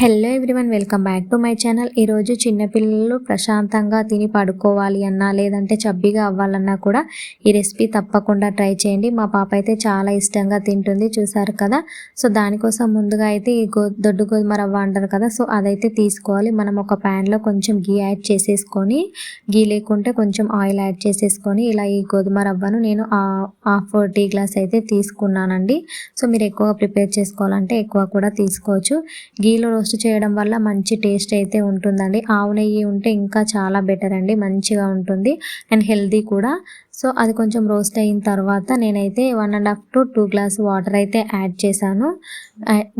Hello everyone welcome back to my channel ఈరోజు చిన్నపిల్లలు ప్రశాంతంగా తిని పడుకోవాలి అన్నా లేదంటే చబ్బిగా అవ్వాలన్నా కూడా ఈ రెసిపీ తప్పకుండా ట్రై చేయండి. మా పాప అయితే చాలా ఇష్టంగా తింటుంది చూసారు కదా? సో దానికోసం ముందుగా అయితే ఈ గో దొడ్డు గోధుమ రవ్వ అంటారు కదా? సో అదైతే తీసుకోవాలి. మనం ఒక ప్యాన్లో కొంచెం గీ యాడ్ చేసేసుకొని గీ లేకుంటే కొంచెం ఆయిల్ యాడ్ చేసేసుకొని ఇలా ఈ గోధుమ రవ్వను నేను హాఫ్ టీ గ్లాస్ అయితే తీసుకున్నానండి. సో మీరు ఎక్కువ ప్రిపేర్ చేసుకోవాలంటే ఎక్కువ కూడా తీసుకోవచ్చు. గీలో రోస్ట్ చేయడం వల్ల మంచి టేస్ట్ అయితే ఉంటుందండి. ఆవు నెయ్యి ఉంటే ఇంకా చాలా బెటర్ అండి. మంచిగా ఉంటుంది అండ్ హెల్దీ కూడా. సో అది కొంచెం రోస్ట్ అయిన తర్వాత నేనైతే one and half to two glass water అయితే యాడ్ చేశాను.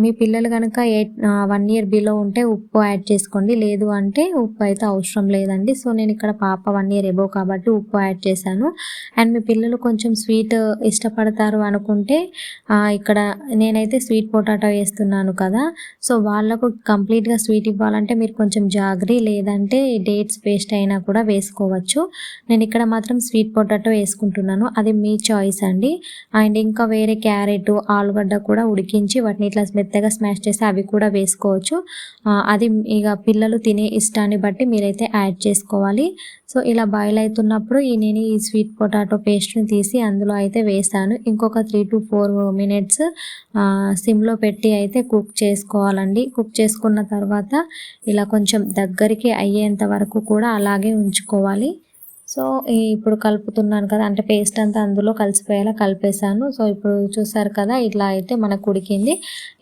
మీ పిల్లలు కనుక ఎయిట్ వన్ ఇయర్ బిలో ఉంటే ఉప్పు యాడ్ చేసుకోండి. లేదు అంటే ఉప్పు అయితే అవసరం లేదండి. సో నేను ఇక్కడ పాప వన్ ఇయర్ ఎబో కాబట్టి ఉప్పు యాడ్ చేశాను. అండ్ మీ పిల్లలు కొంచెం స్వీట్ ఇష్టపడతారు అనుకుంటే ఇక్కడ నేనైతే స్వీట్ పొటాటో వేస్తున్నాను కదా. సో వాళ్ళకు కంప్లీట్గా స్వీట్ ఇవ్వాలంటే మీరు కొంచెం జాగ్రీ లేదంటే డేట్స్ పేస్ట్ అయినా కూడా వేసుకోవచ్చు. నేను ఇక్కడ మాత్రం స్వీట్ పొటాటో వేసుకుంటున్నాను. అది మీ చాయిస్ అండి. అండ్ ఇంకా వేరే క్యారెట్ ఆలుగడ్డ కూడా ఉడికించి వాటిని ఇట్లా మెత్తగా స్మాష్ చేస్తే అవి కూడా వేసుకోవచ్చు. అది ఇక పిల్లలు తినే ఇష్టాన్ని బట్టి మీరైతే యాడ్ చేసుకోవాలి. సో ఇలా బాయిల్ అవుతున్నప్పుడు ఈ నేను ఈ స్వీట్ పొటాటో పేస్ట్ని తీసి అందులో అయితే వేసాను ఇంకొక త్రీ టు ఫోర్ మినిట్స్ సిమ్లో పెట్టి అయితే కుక్ చేసుకోవాలండి. కుక్ చేసుకున్న తర్వాత ఇలా కొంచెం దగ్గరికి అయ్యేంత వరకు కూడా అలాగే ఉంచుకోవాలి. సో ఇప్పుడు కలుపుతున్నాను కదా అంటే పేస్ట్ అంతా అందులో కలిసిపోయేలా కలిపేసాను సో ఇప్పుడు చూసారు కదా ఇట్లా అయితే మనకు ఉడికింది.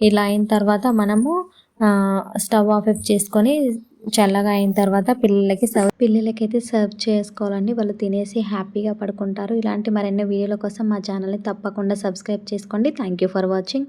ఇలా అయిన తర్వాత మనము స్టవ్ ఆఫ్ చేసుకొని చల్లగా అయిన తర్వాత పిల్లలకి సర్వ్ పిల్లలకి అయితే సర్వ్ చేసుకోవాలండి. వాళ్ళు తినేసి హ్యాపీగా పడుకుంటారు. ఇలాంటి మరెన్నో వీడియోల కోసం మా ఛానల్ని తప్పకుండా సబ్స్క్రైబ్ చేసుకోండి. Thank you for watching.